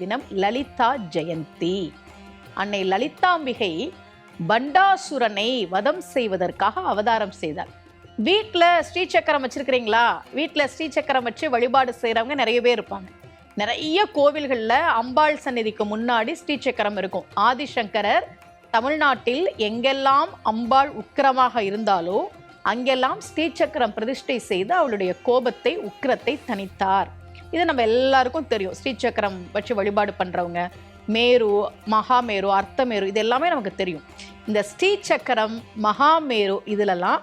தினம் லலிதா ஜெயந்தி. அன்னை லலிதாம்பிகை பண்டாசுரனை வதம் செய்வதற்காக அவதாரம் செய்தார். வீட்டில் ஸ்ரீசக்கரம் வச்சிருக்கிறீங்களா? வீட்டில் ஸ்ரீசக்கரம் வச்சு வழிபாடு செய்கிறவங்க நிறைய பேர் இருப்பாங்க. நிறைய கோவில்களில் அம்பாள் சந்நிதிக்கு முன்னாடி ஸ்ரீசக்கரம் இருக்கும். ஆதிசங்கரர் தமிழ்நாட்டில் எங்கெல்லாம் அம்பாள் உக்கிரமாக இருந்தாலோ அங்கெல்லாம் ஸ்ரீசக்கரம் பிரதிஷ்டை செய்து அவளுடைய கோபத்தை உக்கிரத்தை தணித்தார். இது நம்ம எல்லாருக்கும் தெரியும். ஸ்ரீசக்கரம் வச்சு வழிபாடு பண்ணுறவங்க மேரு மகாமேரு அர்த்தமேரு இது எல்லாமே நமக்கு தெரியும். இந்த ஸ்ரீசக்கரம் மகாமேரு இதிலெல்லாம்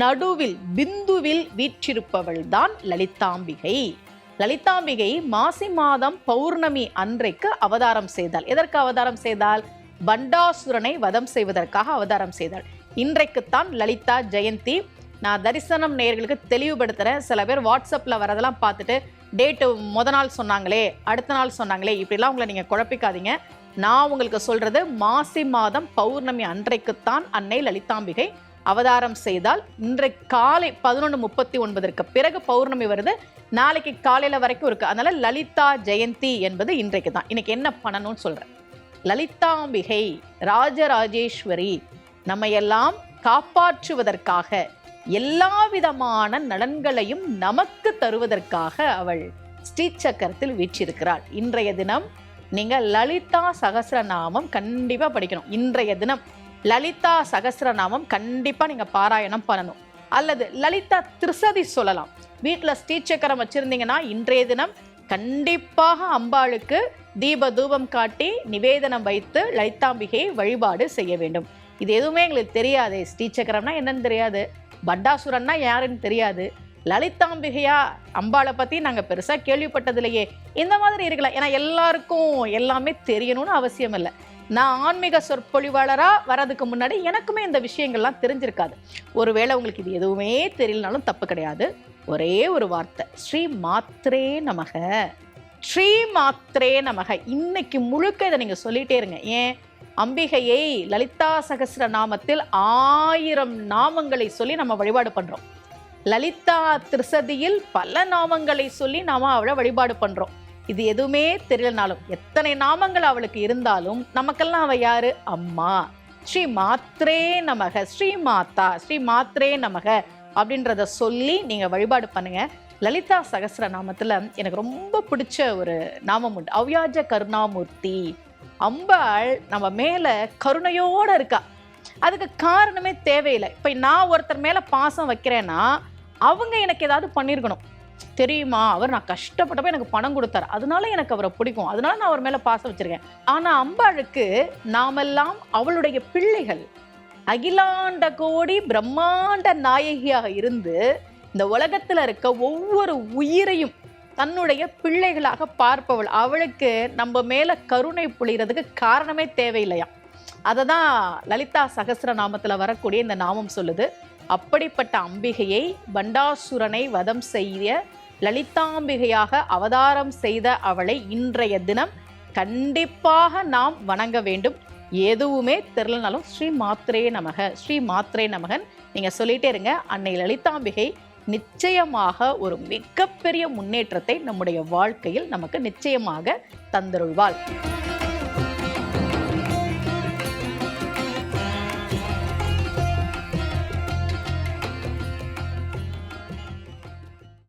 நடுவில் பிந்துவில் வீற்றிருப்பவள் தான் லலிதாம்பிகை. லலிதாம்பிகை மாசி மாதம் பௌர்ணமி அன்றைக்கு அவதாரம் செய்தாள். எதற்கு அவதாரம் செய்தால் பண்டாசுரனை வதம் செய்வதற்காக அவதாரம் செய்தாள். இன்றைக்குத்தான் லலிதா ஜெயந்தி நான் தரிசனம் நேயர்களுக்கு தெளிவுபடுத்துகிறேன் சில பேர் வாட்ஸ்அப்பில் வரதெல்லாம் பார்த்துட்டு டேட்டு முத நாள் சொன்னாங்களே அடுத்த நாள் சொன்னாங்களே இப்படிலாம் உங்களை நீங்கள் குழப்பிக்காதீங்க. நான் உங்களுக்கு சொல்கிறது மாசி மாதம் பௌர்ணமி அன்றைக்குத்தான் அன்னை லலிதாம்பிகை அவதாரம் செய்தால் இன்றைக்கு காலை பதினொன்று முப்பத்தி ஒன்பதற்கு பிறகு பௌர்ணமி வருது. நாளைக்கு காலையில் வரைக்கும் இருக்குது அதனால் லலிதா ஜெயந்தி என்பது இன்றைக்கு தான் இன்றைக்கி என்ன பண்ணணும்னு சொல்கிறேன் லலிதாம்பிகை ராஜராஜேஸ்வரி நம்ம எல்லாம் காப்பாற்றுவதற்காக எல்லா விதமான நலன்களையும் நமக்கு தருவதற்காக அவள் ஸ்ரீசக்கரத்தில் வீற்றிருக்கிறாள். இன்றைய தினம் நீங்கள் லலிதா சகசிரநாமம் கண்டிப்பாக படிக்கணும். இன்றைய தினம் லலிதா சகசிரநாமம் கண்டிப்பாக நீங்கள் பாராயணம் பண்ணணும். அல்லது லலிதா திருசதி சொல்லலாம். வீட்டில் ஸ்ரீசக்கரம் வச்சுருந்தீங்கன்னா இன்றைய தினம் கண்டிப்பாக அம்பாளுக்கு தீப தூபம் காட்டி நிவேதனம் வைத்து லலிதாம்பிகையை வழிபாடு செய்ய வேண்டும். இது எதுவுமே எங்களுக்கு தெரியாது. ஸ்ரீசக்கரம்னா என்னன்னு தெரியாது. பட்டாசுரன்னா யாருன்னு தெரியாது. லலிதாம்பிகையா அம்பாளை பற்றி நாங்கள் பெருசாக கேள்விப்பட்டதில்லையே. இந்த மாதிரி இருக்கலாம். ஏன்னா எல்லாருக்கும் எல்லாமே தெரியணும்னு அவசியம் இல்லை. நான் ஆன்மீக சொற்பொழிவாளராக வரதுக்கு முன்னாடி எனக்குமே இந்த விஷயங்கள்லாம் தெரிஞ்சிருக்காது. ஒருவேளை உங்களுக்கு இது எதுவுமே தெரியலனாலும் தப்பு கிடையாது. ஒரே ஒரு வார்த்தை. ஸ்ரீ மாத்ரே நமக. ஸ்ரீ மாத்ரே நமக. இன்னைக்கு முழுக்க இதை நீங்கள் சொல்லிட்டே இருங்க. ஏன்? அம்பிகையை லலிதா சகஸ்ர நாமத்தில் ஆயிரம் நாமங்களை சொல்லி நம்ம வழிபாடு பண்ணுறோம் லலிதா திருசதியில் பல நாமங்களை சொல்லி நாம அவளை வழிபாடு பண்ணுறோம் இது எதுவுமே தெரியலனாலும் எத்தனை நாமங்கள் அவளுக்கு இருந்தாலும் நமக்கெல்லாம் அவள் யாரு? அம்மா. ஸ்ரீ மாத்ரே நமக ஸ்ரீ மாதா ஸ்ரீ மாத்ரே நமக அப்படின்றத சொல்லி நீங்கள் வழிபாடு பண்ணுங்க. லலிதா சகஸ்ர நாமத்தில் எனக்கு ரொம்ப பிடிச்ச ஒரு நாமம் உண்டு. அவ்யாஜ கருணாமூர்த்தி. அம்பாள் நம்ம மேலே கருணையோடு இருக்கா. அதுக்கு காரணமே தேவையில்லை. இப்போ நான் ஒருத்தர் மேலே பாசம் வைக்கிறேன்னா அவங்க எனக்கு ஏதாவது பண்ணியிருக்கணும் தெரியுமா? அவர் நான் கஷ்டப்பட்டப்ப எனக்கு பணம் கொடுத்தாரு. அதனால எனக்கு அவரை பிடிக்கும். அதனால நான் அவர் மேலே பாசம் வச்சிருக்கேன். ஆனால் அம்பாளுக்கு நாமெல்லாம் அவளுடைய பிள்ளைகள். அகிலாண்ட கோடி பிரம்மாண்ட நாயகியாக இருந்து இந்த உலகத்தில் இருக்க ஒவ்வொரு உயிரையும் தன்னுடைய பிள்ளைகளாக பார்ப்பவள். அவளுக்கு நம்ம மேலே கருணை புளிகிறதுக்கு காரணமே தேவையில்லையாம். அதை தான் லலிதா சகசிர நாமத்தில் வரக்கூடிய இந்த நாமம் சொல்லுது. அப்படிப்பட்ட அம்பிகையை பண்டாசுரனை வதம் செய்ய லலிதாம்பிகையாக அவதாரம் செய்த அவளை இன்றைய தினம் கண்டிப்பாக நாம் வணங்க வேண்டும். எதுவுமே தெரிலனாலும் ஸ்ரீ மாத்ரே நமக. ஸ்ரீ மாத்ரே நமகன். நீங்கள் சொல்லிட்டே இருங்க. அன்னை லலிதாம்பிகை நிச்சயமாக ஒரு மிகப்பெரிய முன்னேற்றத்தை நம்முடைய வாழ்க்கையில் நமக்கு நிச்சயமாக தந்தருள்வாள்.